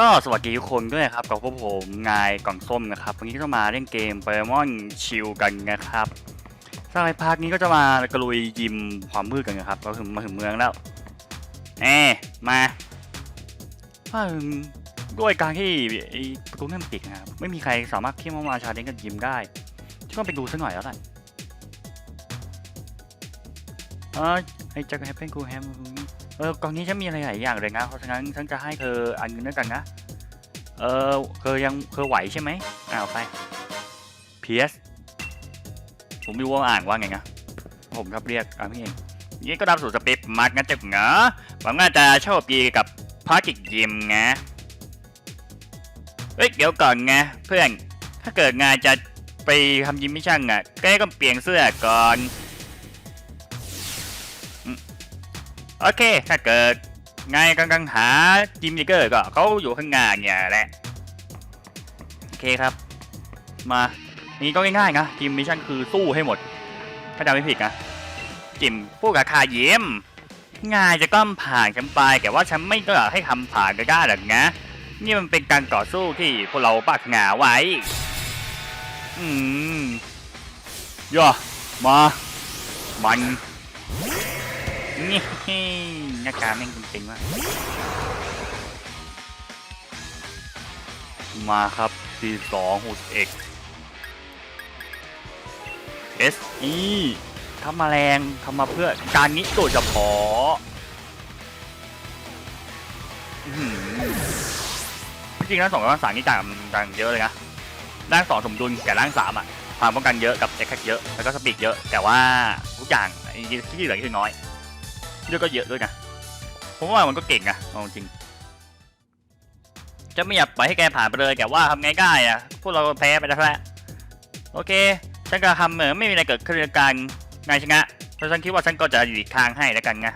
ก็สวัสดีทุกคนด้วยครับกับพวกผมนายกล่องส้มนะครับวันนี้ก็จะมาเล่นเกมโปเกมอนชิลกันนะครับสำหรับพาร์ทนี้ก็จะมากระลุยยิมความมืดกันนะครับก็ถึงมาถึงเมืองแล้วแน่มาว่าด้วยการที่ไอประตูนั่นปิดนะครับไม่มีใครสามารถเข้ามาชาเลนจ์กับยิมได้ก็ไปดูสักหน่อยแล้วกันเออไอ้จักรแฮปเปนกูแฮม เออกองนี้ฉันมีอะไรหลายอย่างเลยนะเพราะฉะนั้นฉันจะให้เธออันนึงด้วยกันนะ เออเธอยังเธอไหวใช่ไหมอ่าเอาไป PS ผมไม่รู้ว่าอ่านว่าไงนะผมครับเรียกอ่าพี่เองนี่ก็ตามสู่สเปปมาร์กนะจ๊ะเนาหวังว่าจะโชคดีกับภาร์กิจยิมนะเฮ้ยเดี๋ยวก่อนไงเพื่อนถ้าเกิดงานจะไปทำยิมไม่ช่างอะแกก็เปลี่ยนเสื้อก่อน โอเค ถ้าเกิดไงกำลังหาจิมดิเกอร์ก็เขาอยู่ข้างหน้าเนี่ยแหละ โอเคครับ มานี่ก็ง่ายๆนะจิมมิชชั่นคือสู้ให้หมด ถ้าจำไม่ผิดนะจิมผู้กับคาเยี่ยมง่ายจะก้มผ่านฉันไปแต่ว่าฉันไม่ก็อยากให้ทำผ่านก็ได้หรอกนะ นี่มันเป็นการต่อสู้ที่พวกเราปรารถนาไว้ อืมย่อมา มัน นี่หน้าการแม่งจริงๆว่ะมาครับ C2 6 X SE ทำมาแรงทำมาเพื่อการนี้โดยเฉพาะอื้อหือจริงๆแล้วสองกับร่างสามนี่ต่างต่างเยอะเลยนะร่างสองสมดุลแต่ร่างสามอะความป้องกันเยอะกับแอคแท็กเยอะแล้วก็สปีดเยอะ แต่ว่าทุกอย่างที่เหลือคือน้อย เยอะก็เยอะด้วยนะผมว่ามันก็เก่งนะเอาจริง จะไม่อยากปล่อยให้แกผ่านไปเลยแต่ว่าทำไงได้อะพวกเราแพ้ไปแล้วแหละโอเค ฉันก็ทำเหมือนไม่มีอะไรเกิดขึ้นการนายชนะเพราะฉันคิดว่าฉันก็จะหลีกทางให้แล้วกันไง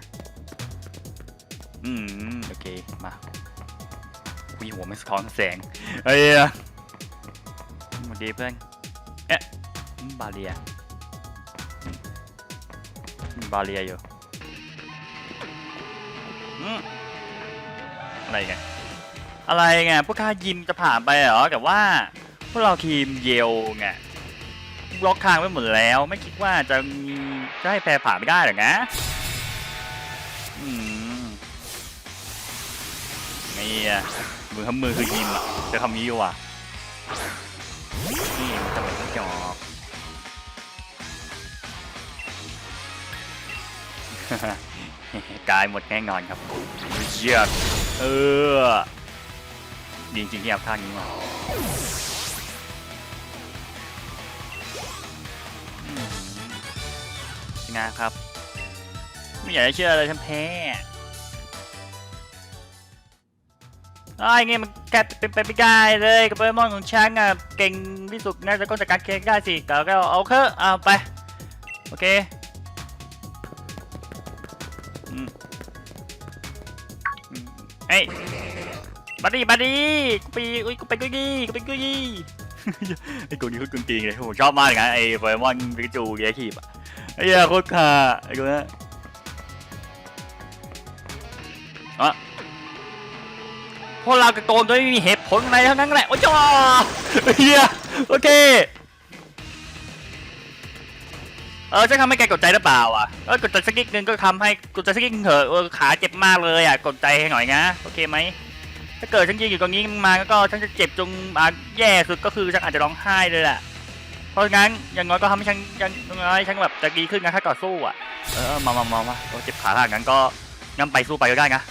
อืมโอเคมาวีหัวไม่สะท้อนแสงเอ้ยสวัสดีเพื่อนเอ๊ะบาเลียบาเลียอยู่ อะไรไงอะไรไงพวกข้ายิมจะผ่านไปเหรอแต่ว่าพวกเราทีมเยลไงบล็อกทางไว้หมดแล้ว ไม่คิดว่าจะจะให้แพรผ่านไม่ได้หรอกนะอืมนี่อะมือทำมือคือยิมอะจะทำนี้อยู่อะนี่มันจะเป็นจอกกา ยหมดแน่นอนครับเยียดเออดีจริงที่เอาท่านี้มาอืมนะครับ ไม่อยากจะเชื่อเลยฉันแพ้ไอ้เงี้ยมันแกเป็นไปไม่ได้เลยกับโปเกมอนของฉันอะเก่งที่สุดนะจะก็จัดการเคสได้สิก็ก็เอาเถอะเอาไป โอเค เอ้ยบัดดี้บัดดี้กูไปอุ้ยกูไปกุยกี้กูไปกุยกี้ไอ้กูนี่โคตรกึ่งจริงเลยผมชอบมากเลยนะไอ้โปเกมอนปิกาจูเรียคีบอะไอ้เหี้ยโคตรขาไอ้กูนะอะพวกเรากระโกนโดยไม่มีเหตุผลอะไรทั้งนั้นแหละโอ้ยจ้าไอ้เหี้ยโอเค เออจะทำให้แกกดใจหรือเปล่าอะเออกดใจสักนิดนึงก็ทำให้กดใจสักนิดนึงเถอะเออขาเจ็บมากเลยอะกดใจให้หน่อยนะโอเคไหมถ้าเกิดฉันยืนอยู่ตรงนี้มาก็ฉันจะเจ็บจงอะแย่สุดก็คือฉันอาจจะร้องไห้เลยแหละเพราะงั้นอย่างน้อยก็ทำให้ฉันอย่างน้อยฉันแบบจะดีขึ้นนะถ้าต่อสู้อะเออมามามามาเจ็บขาขนาดนั้นก็งั้นไปสู้ไปก็ได้นะ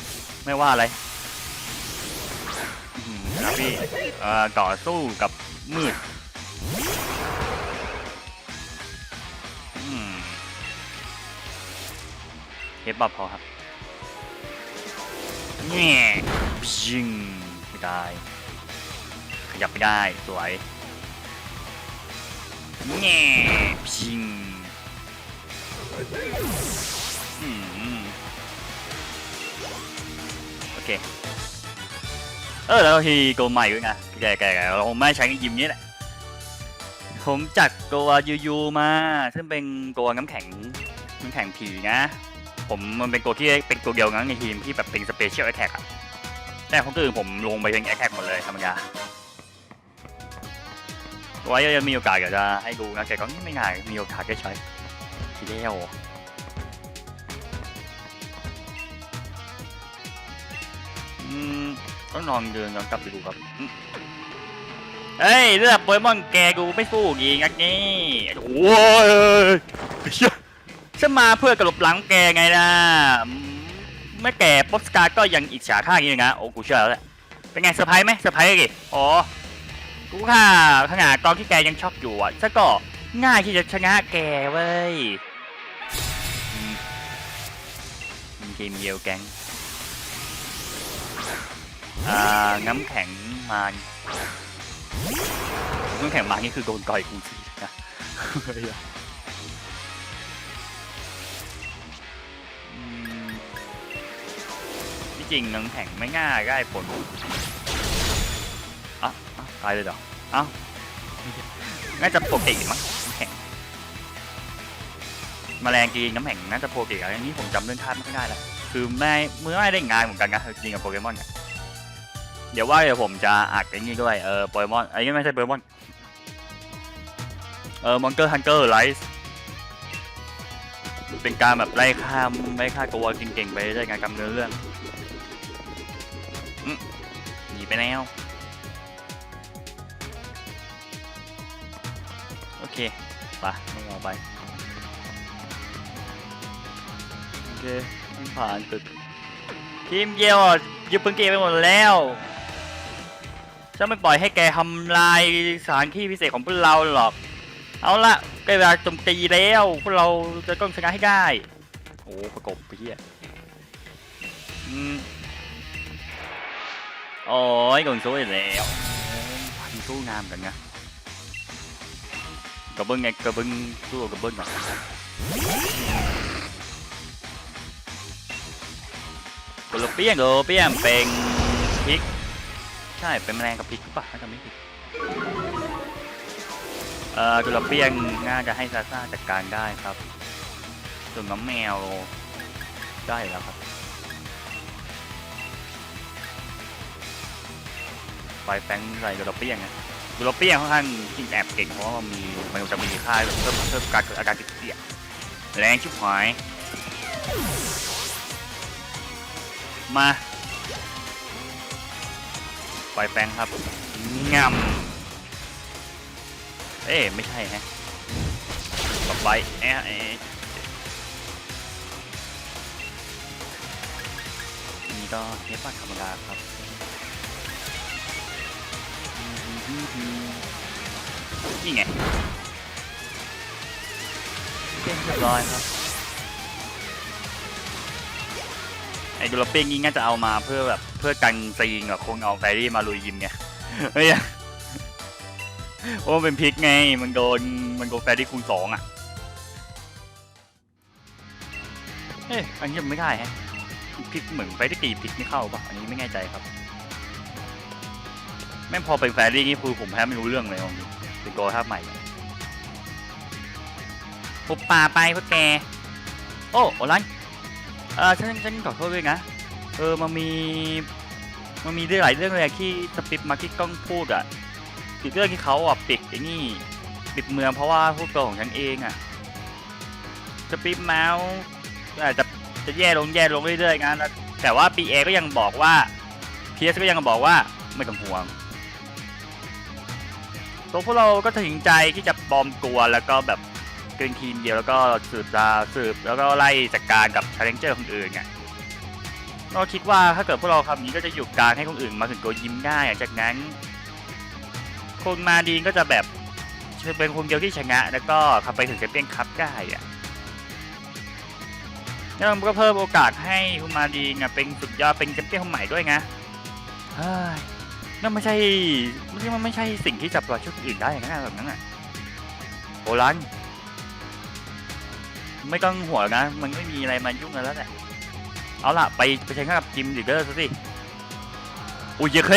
ไม่ว่าอะไรอื้อหือครับพี่เอ่อต่อสู้กับมืด เฮดบับพอครับแง่ยิงไม่ได้ ขยับไม่ได้ สวยแง่ยิงโอเค เออ แล้วทีโกใหม่ด้วยนะแกแกเราไม่ใช้ยิมนี้แหละ ผมจัดตัวยูยูมา ซึ่งเป็นตัวน้ำแข็งน้ำแข็งผีนะ ผมมันเป็นตัวที่เป็นตัวเดียวงั้นในทีมที่แบบเป็นสเปเชียลแอ t แท็กอะแต่คนอื่นผมลงไปเป็นแอคแท็กหมดเลยธรรมดาไว้จะมีโอกาสก็จะให้ดูนะแกก็ไม่ง่ายมีโอกาสได้ใช้ทีเดียวอืมต้องลองเดินลองกลับไปดูครับเฮ้ยเลือกโปเกมอนแกกูไม่สู้อีกงักนี่โอ้ย ฉันมาเพื่อกระลบหลังแกไงล่ะอืมไม่แก่ป๊อปสการ์ก็ยังอิจฉาข้าอย่างนี้นะโอ้กูเชื่อแล้วแหละเป็นไงเซอร์ไพรส์ไหมเซอร์ไพรส์กี่อ๋อกูค่ะขนาดตอนที่แกยังช็อกอยู่อะซะก็ง่ายที่จะชนะแกเว้ยมีเกมเดียวแกงอ่าน้ำแข็งมันน้ำแข็งมันนี่คือโดนก่อยกูสินะ จริงน้ำแข็งไม่ง่ายได้ผลอะตายเลยเหรอเอ้าน่าจะปกติมั้งน้ำแข็งมแมลงจริงน้ำแข็งน่าจะโปเกตอะไรนี้ผมจำเรื่องธาตุไม่ค่อยได้แล้วคือไม่เมื่อไม่ได้งานเหมือนกันนะจริงกับโปเกมอนเนี่ยเดี๋ยวว่าเดี๋ยวผมจะอัดไอ้นี่ด้วยเออโปเกมอนไอ้นี่ไม่ใช่โปเกมอนเออมอนเตอร์ฮันเตอร์ไลท์เป็นการแบบไล่ฆ่าไล่ฆ่าตัวเก่งๆไปเรื่อยๆงานกำเนิดเรื่อง ไปแล้ว โอเคไปม่เอาไป โอเคไม่ผ่านตึกทีมเยียวยึดปืนเกมไปหมดแล้วฉันไม่ปล่อยให้แกทำลายสถานที่พิเศษของพวกเราหรอก เอาละใกล้เวลาจมตีแล้วพวกเราจะต้องชนะให้ได้ โอ้ประกบไปเฮียอืม โอ้ยกงสู้อีกแล้วพันสู้งามกันนะกระเบื้องไงกระเบื้องสู้กับกระเบื้องก่อนกระเปี้ยงกระเปี้ยงเป็นพริก ใช่เป็นแมลงกับพริกหรือเปล่าถ้าจำไม่ผิดเอ่อกระเปี้ยงน่าจะให้ซาซ่าจัดการได้ครับ ส่วนน้องแมวได้แล้วครับ ไฟแฟงใส่กรเปียงไงบูโรเปียค่อนข้างจริงแอบเก่งเพราะว่ามันมีมันจะมีค่าเพิ่มเพิ่มการเกิดอาการติดเสียแรงชิบหายมาไฟแฟงครับงำเอ๊ะไม่ใช่ฮะต่อไปแอะแอะนี่ก็เทปปัดธรรมดาครับ นี่ไงเรียบร้อยครับไอ้ดูลปิ้งนี่น่าจะเอามาเพื่อแบบเพื่อกันซีงกับคงเอาแฟรี่มาลุยยิมไงเฮ้ยเพราะมันเป็นพิกไง มันโดนมันโดนแฟรี่คูณสองอะเอ๊ะอันนี้ยังไม่ได้ฮะพิกเหมือนไปได้ตีพิกไม่เข้าปะอันนี้ไม่แน่ใจครับ แม่งพอเป็นแฟรี่นี่คือผมแทบไม่รู้เรื่องเลยองเป็นโกท่าใหม่ปุบป่าไปพวกแก โอ้โอลันเออฉันฉันขอโทษด้วยนะ เออมันมีมันมีเรื่องหลายเรื่องเลยที่สปิปมาที่ต้องพูดอะอีกเรื่องที่เขาอะปิดไอ้นี่ปิดเมืองเพราะว่าพวกตัวของฉันเองอะสปิปแมวอาจจะจะแย่ลงแย่ลงเรื่อยๆงั้นแต่ว่าปีเอก็ยังบอกว่าพีเอสก็ยังบอกว่าไม่ต้องห่วง ตัวพวกเราก็ตัดสินใจที่จะปลอมตัวแล้วก็แบบเกินทีมเดียวแล้วก็สืบตาสืบแล้วก็ไล่จัดการกับชาเลนเจอร์คนอื่นไงเราคิดว่าถ้าเกิดพวกเราทำอย่างนี้ก็จะหยุดการให้คนอื่นมาถึงตัวยิ้มได้หลังจากนั้น คนมาดีนก็จะแบบเป็นคนเดียวที่ชนะ แล้วก็ขับไปถึงแชมเปี้ยนคัพได้อะแล้วมันก็เพิ่มโอกาสให้คุณมาดีนเป็นสุดยอดเป็นแชมเปี้ยนคนใหม่ด้วยไงเฮ้ย นั่นไม่ใช่ไม่ใช่มันไม่ใช่สิ่งที่จะปล่อยชุดอื่นได้อย่างนั้นนะแบบนั้นอะโอลันไม่ต้องห่วงนะ มันไม่มีอะไรมายุ่งกันแล้วแหละเอาล่ะ ไปไปใช้งานกับจิมดิเดอร์ซะสิอุยเยเค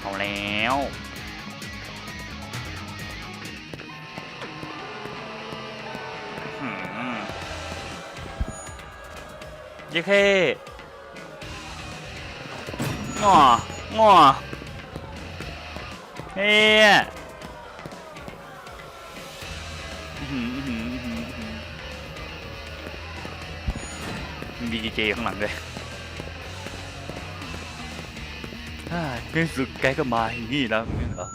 เอาแล้ว เย้แค่งองอเฮ้ยอื้อหืออื้อหืออื้อหืออื้อหือมีดีเจข้างหลังด้วยอ่าในสุดแกก็มาอย่างนี้แล้วไม่เหรอ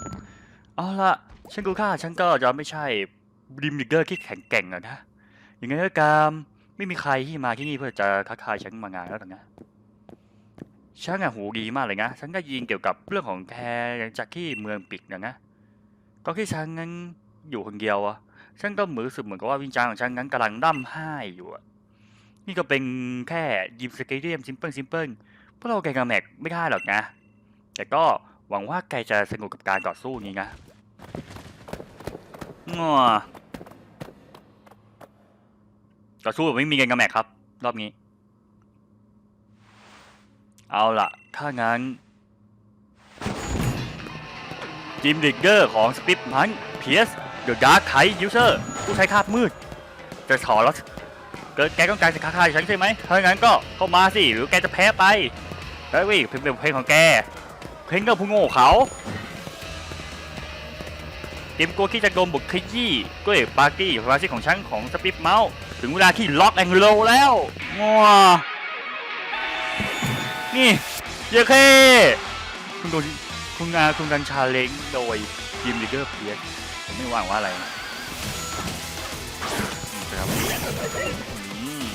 เอาละฉันกูค่าฉันก็จะไม่ใช่ริมดิเกอร์ที่แข็งแกร่งอะนะยังไงก็ตาม ไม่มีใครที่มาที่นี่เพื่อจะทักทายฉันมางานแล้วหรอกนะช่างอะหูดีมากเลยนะฉันก็ยินเกี่ยวกับเรื่องของแพจากที่เมืองปิกนะนะก็ที่ฉันนั้นอยู่คนเดียวอะฉันก็เหมือนสึกเหมือนกับว่าวิญญาณของฉันนั้นกำลังร่ำไห้อยู่อะนี่ก็เป็นแค่ยิมสเกเดียมซิมเพิลซิมเพิลพวกเราแกงกับแม็กไม่ได้หรอกนะ แต่ก็หวังว่าแกจะสนุกกับการต่อสู้นี้นะงั วต่อสู้แบบไม่มีแกงกับแม็กครับ รอบนี้ เอาล่ะ ถ้างั้นจิมดิกเกอร์ของสปิปมันเพียสเดอะดาร์คไคยูเซอร์ผู้ใช้คาบมืด จะถอแล้วเกิดแกต้องการจะค้าขาฉันใช่ไหมถ้างั้นก็เข้ามาสิ หรือแกจะแพ้ไปแล้วิเพลงเป็นเพลงของแกเพลงก็ผู้โง่เขา ตรียมตัวที่จะโดนบุกขยี้ด้วยปาร์ตี้สมาชิกของฉันของสปิปเมาส์ถึงเวลาที่ล็อกแองโลแล้วงัวนี่เยเคคุณโดนคุณงาคุณกันชาเลนจ์โดยทีมลิเกอร์เพียสผมไม่ว่างว่าอะไรนะครับอืม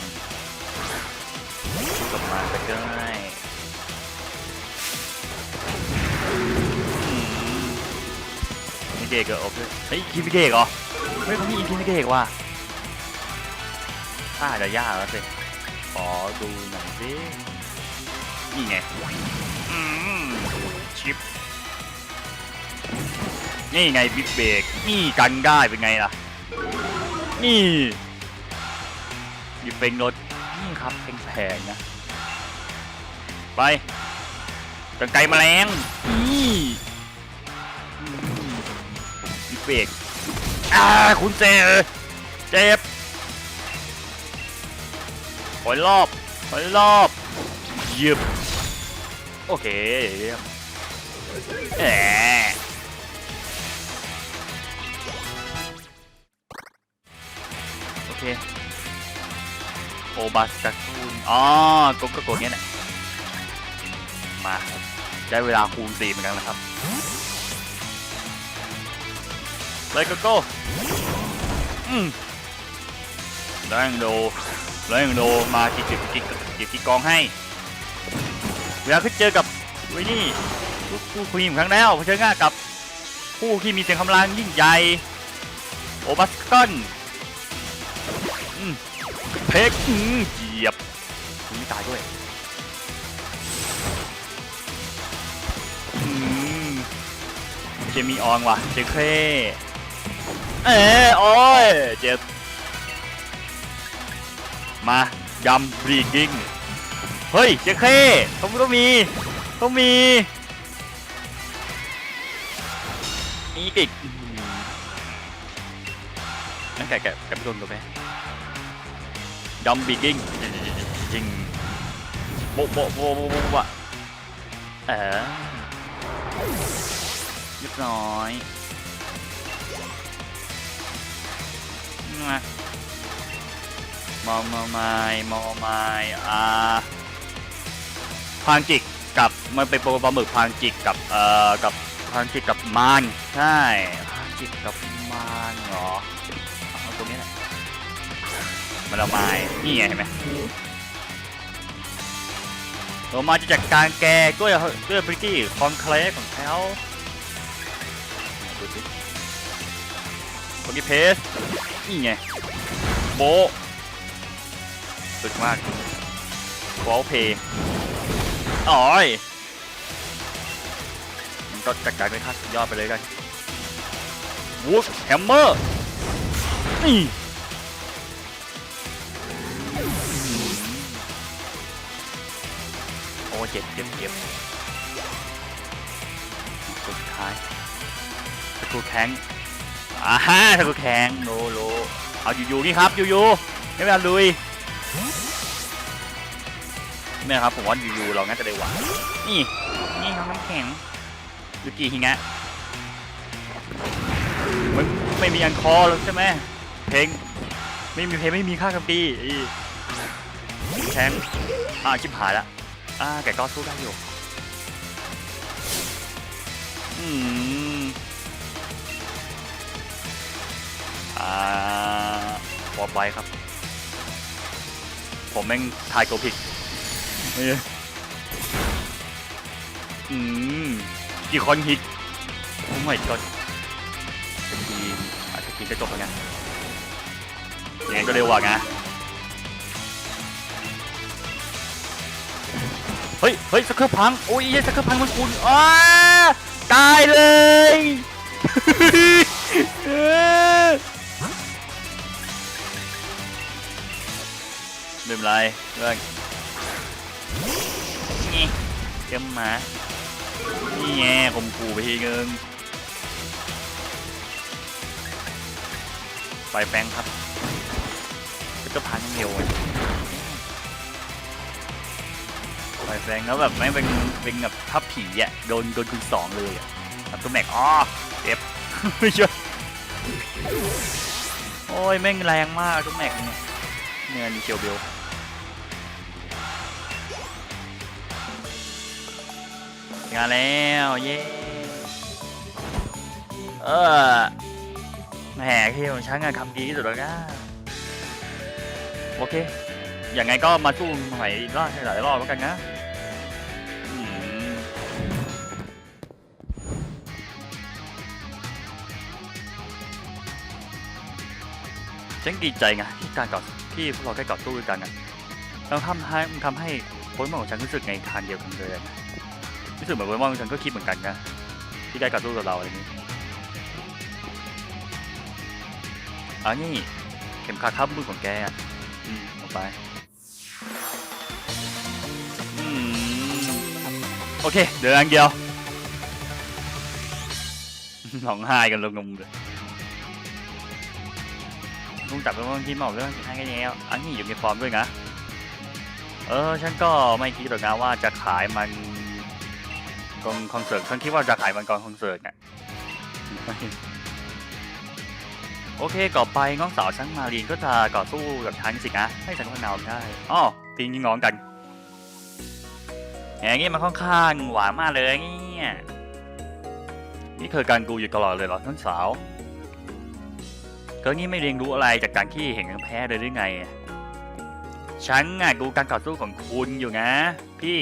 กลับมาไปได้ เกกเหรอโอเคเฮ้ยคิมพี่เกกเหรอเฮ้ยเขามีอีคิมพี่เกกว่ะถ้าอาจจะยากแล้วสิขอดูหน่อยสินี่ไงอืมชิปนี่ไงบิ๊กเบรกนี่กันได้เป็นไงล่ะ นี่หยิบเป็นรถนี่ครับเป็นแพงๆนะ ไปกันไกลแมลงนี่อืมบิ๊ก เบรกอ่าคุณเจเจ็บถอยรอบถอยรอบยี่ยมโอเคเยี่ยมแหมโอเคโอบาสตาคูนอ๋อกดก็กดเนี้ยแหละมาได้เวลาคูณสี่เหมือนกันนะครับ เลยก็โก้แรงโดแรงโดมาจิกจิกจิกจิกจิกกองให้เวลาขึ้นเจอกับวินี่ผู้คุยอีกครั้งแล้วเผชิญหน้ากับผู้ที่มีเสียงคำรามยิ่งใหญ่โอบัสกอนอืมเพกอืมเหยียบคุณไม่ตายด้วยอืมเจมีออนว่ะเจเค เอ้ยโอ้ยเจ็บ มายำบรีกิ้ง เฮ้ยเจเคต้องต้องมี ต้องมีนี่อีกนั่นแกะแกะแกะไปโดนตัวไหมดอมบีกิ้งจริงโบโบโบโบโบโบะเออเรียบร้อย มามอมอไม้มอไมอ่าพางจิกกับมันเป็นโปรปลาหมึกพางจิกกับเอ่อกับพางจิกกับมารใช่พางจิกกับมารเหรอเอาตรงนี้แหละมันละไม้นี่ไงเห็นไหมตัวมาจะจัดการแกด้วยด้วยบริกี้คอนเคลสของเขาดูสิคนนี้เพส นี่ไง โบสุดมากวอลเพย์อ๋อยมันก็จัดการไปค่าสุดยอดไปเลยกันวูฟแฮมเมอร์นี่โอ้เจ็บเจ็บเจ็บสุดท้ายสกูแข้ง อ่าฮะสกรูแข้งโลโลเอาอยู่ๆนี่ครับอยู่ๆไม่เป็นไรลุยเนี่ยครับผมว่ายูๆเราน่าจะได้หวานนี่นี่น้องน้ำแข็งยูกิฮิงะมันไม่มีอันคอแล้วใช่ไหมเพลงไม่มีเพลงไม่มีค่ากับดีอีแทงอ่าชิบหายละอ่าแกก็สู้ได้อยู่อืม อ่าปลอดไปครับ ผมแม่งทายตัวผิดเอ้ยอืมกี่คอนฮิตโอ้ไม่ก็จะทีมอาจจะทีมจะจบแล้วไงยังไงก็เร็วกว่าไงเฮ้ย เฮ้ยสกเคอร์พัง โอ้ยสกเคอร์พังมันคุณอ้าตายเลย เป็นไรเรื่อนี่เจ้าหมา นี่ไงผมขู่ไปทีนึงไปแฟงครับแล้วก็พังเร็วเลยไปแฟงแล้วแบบไม่งเป็นเป็นแบบทับผีอะโดนโดนคุณสองเลยอะแบบตัวแม็กอ๋อเจ็บไม่ช่วยโอ้ยแม่งแรงมากตัวแม็กเนี่ยเนี่ยนี่เชียวเบล งานแล้วเย้เออแหมที่ของฉันงานทำดีที่สุดแล้วนะโอเค อย่างไงก็มาสู้ใหม่อีกรอบหลายรอบแล้วกันนะฉันดีใจไงที่การก่อที่พวกเราได้ก่อสู้กันนะแล้วทำให้มันทำให้คนของฉันรู้สึกในทางเดียวกันเลยนะ รู้สึกเหมือนว่าฉันก็คิดเหมือนกันนะที่ได้กระตู้กับเราอะไรนี้อันนี้เข็มขัดทับมือของแกอะออาไปโอเค เดี๋ยวอันเดียวร้องไห้กันลงงมเลยลุงจับไปว่าที่มอกเรื่องให้กันแล้วอันนี้อยู่ในฟอร์มด้วยนะ เออ ฉันก็ไม่คิดหรอกนะว่าจะขายมัน กองคอนเสิร์ตฉันคิดว่าจะขายมันกองคอนเสิร์ตเนี่ยโอเคต่อไปน้องสาวฉันมารีนก็จะต่อสู้กับฉันสินะให้ฉันคนเอาได้อ๋อจริงน้องกันอย่างงี้มันค่อนข้างหวานมากเลยเนี่ยนี่คือการกูอยู่ตลอดเลยเหรอน้องสาวเธอนี่ไม่เรียนรู้อะไรจากการที่เห็นกันแพ้เลยหรือไง ฉันอะดูการต่อสู้ของคุณอยู่นะ พี่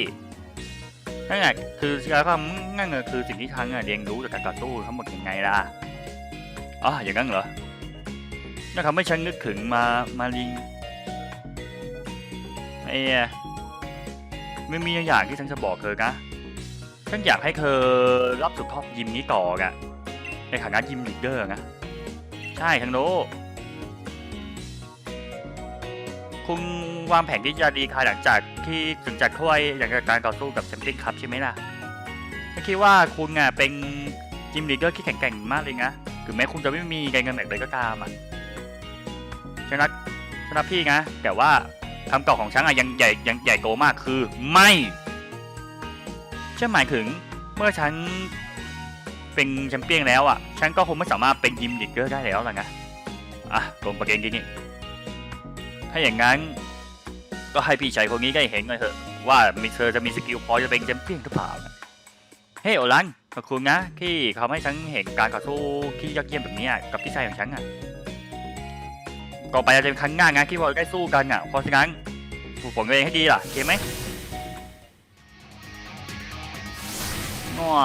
นั่นแหละคือแล้วก็นั่นคือสิ่งที่ทั้งเรียนรู้จากการต่อสู้ทั้งหมดยังไงล่ะอ๋ออย่างนั้นเหรอนั่นทำให้ฉันนึกถึงมามาลิงไอ้ไม่มีอย่างที่ฉันจะบอกเธอนะฉันอยากให้เธอรับสุดทอบยิมนี้ต่ออะในฐานะยิมลีดเดอร์นะใช่ทั้งโน้คุณ วางแผนที่จะดีคายหลังจากที่ถึงจากถ้วยอย่างการต่อสู้กับแชมเปี้ยนคัพใช่ไหมล่ะฉันคิดว่าคุณอะเป็นทีมลีเดอร์ที่แข็งแกร่งมากเลยนะถึงแม้คุณจะไม่มีการเงินแบบใดก็ตามอะฉะนั้นฉะนั้นพี่นะ แต่ว่าคำตอบของฉันอะยังใหญ่ยังใหญ่โตมากคือไม่ฉันหมายถึงเมื่อฉันเป็นแชมเปี้ยนแล้วอะ ฉันก็คงไม่สามารถเป็นทีมลีดเดอร์ได้แล้วล่ะนะ อะลงประเด็นนี้นี่ถ้าอย่างนั้น ก็ให้พี่ชายคนนี้ได้เห็นหน่อยเถอะ ว่ามีเธอจะมีสกิลพอจะเป็นแชมเปี้ยนหรือเปล่าเฮ้ยโอลันขอบคุณนะที่เขาให้ฉันเห็นการต่อสู้ที่ยอดเยี่ยมแบบนี้กับพี่ชายของฉันอะต่อไปจะเป็นครั้งหน้านะที่เราได้สู้กันอะเพราะฉะนั้นฝึกฝนตัวเองให้ดีล่ะโอเคไหมนัว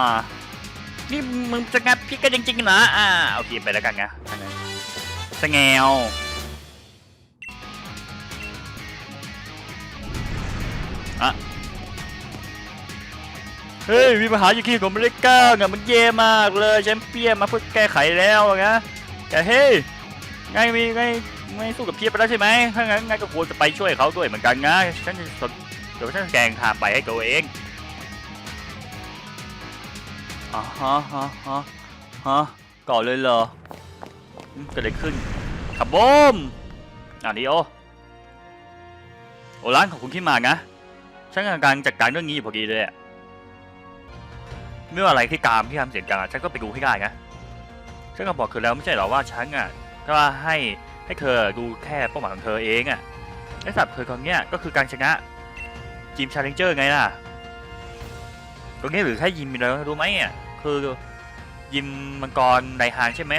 นี่มึงจะงับพี่กันจริงๆเหรออ่าโอเคไปแล้วกันนะทางนั้นแงว เฮ้ยมีปัญหาอยู่ที่ผมไม่ได้ก้าวเนี่ยมันแย่มากเลยแชมเปี้ยนมาเพื่อแก้ไขแล้วนะแต่เฮ้ยไงมีไงไม่สู้กับเพียบไปแล้วใช่ไหมถ้างั้นไงก็ควรจะไปช่วยเขาด้วยเหมือนกันนะฉันจะสนเดี๋ยวฉันแกงทางไปให้ตัวเองอ๋อฮะฮะฮะฮะก่อเลยเหรออืมเกิดอะไรขึ้นขับโบมอ่านี่โอโอร้านของคุณขึ้นมานะฉฉันกำลังจัดการเรื่องนี้อยู่พอดีเลยอะ เมื่ออะไรที่กามที่ทำเสียงดังอะฉันก็ไปดูให้ได้นะฉันก็บอกเธอแล้วไม่ใช่หรอว่าฉันอะก็ให้ให้เธอดูแค่เป้าหมายของเธอเองอะไอ้สัตว์เธอคนเนี้ยก็คือการชนะทีมชาเลนเจอร์ไงล่ะตรงนี้หรือแค่ยิมมีแล้วรู้ไหมอะคือยิมมังกรไดฮานใช่ไหม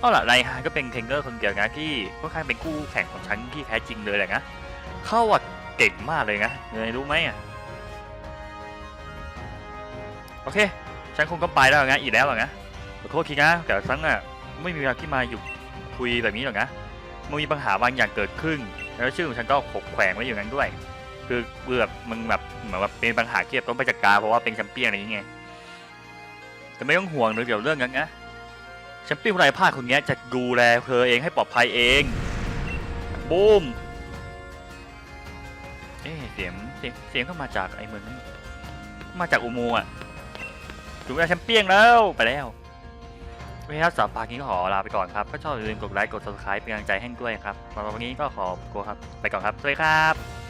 ก็ล่ะไดฮานก็เป็นเทรนเนอร์คนเดียวนะที่ค่อนข้างเป็นคู่แข่งของฉันที่แท้จริงเลยแหละนะเขาอะเก่งมากเลยนะเนยรู้ไหมอะ โอเค ฉันคงก็ไปแล้วนะอีกแล้วอนะขอโทษทีนะแต่ฉันอะไม่มีเวลาที่มาอยู่คุยแบบนี้หรอกนะมันมีปัญหาบางอย่างเกิดขึ้น แล้วชื่อของฉันก็ขบแขวงไว้อย่างนั้นด้วย คือเบื่อมึงแบบเหมือนว่าเป็นปัญหาเกียบต้องไปจัดการเพราะว่าเป็นแชมเปี้ยนอะไรอย่างเงี้ยแต่ไม่ต้องห่วงเลยเดี๋ยวเรื่องนั้นนะแชมเปี้ยนคนไหนพลาดคนนี้จะดูแลเธอเองให้ปลอดภัยเองบูมเอ๊เสียงเสียงเสียงเข้ามาจากไอ้เมืองนี้มาจากอุโมงค์อะ ถึงเวลาแชมเปี้ยนแล้วไปแล้วโอเคครับสำหรับพาร์ทนี้ก็ขอลาไปก่อนครับถ้าชอบอย่าลืมกดไลค์กด subscribe เป็นกำลังใจให้ด้วยครับสำหรับวันนี้ก็ขอตัวครับ ไปก่อนครับ สวัสดีครับ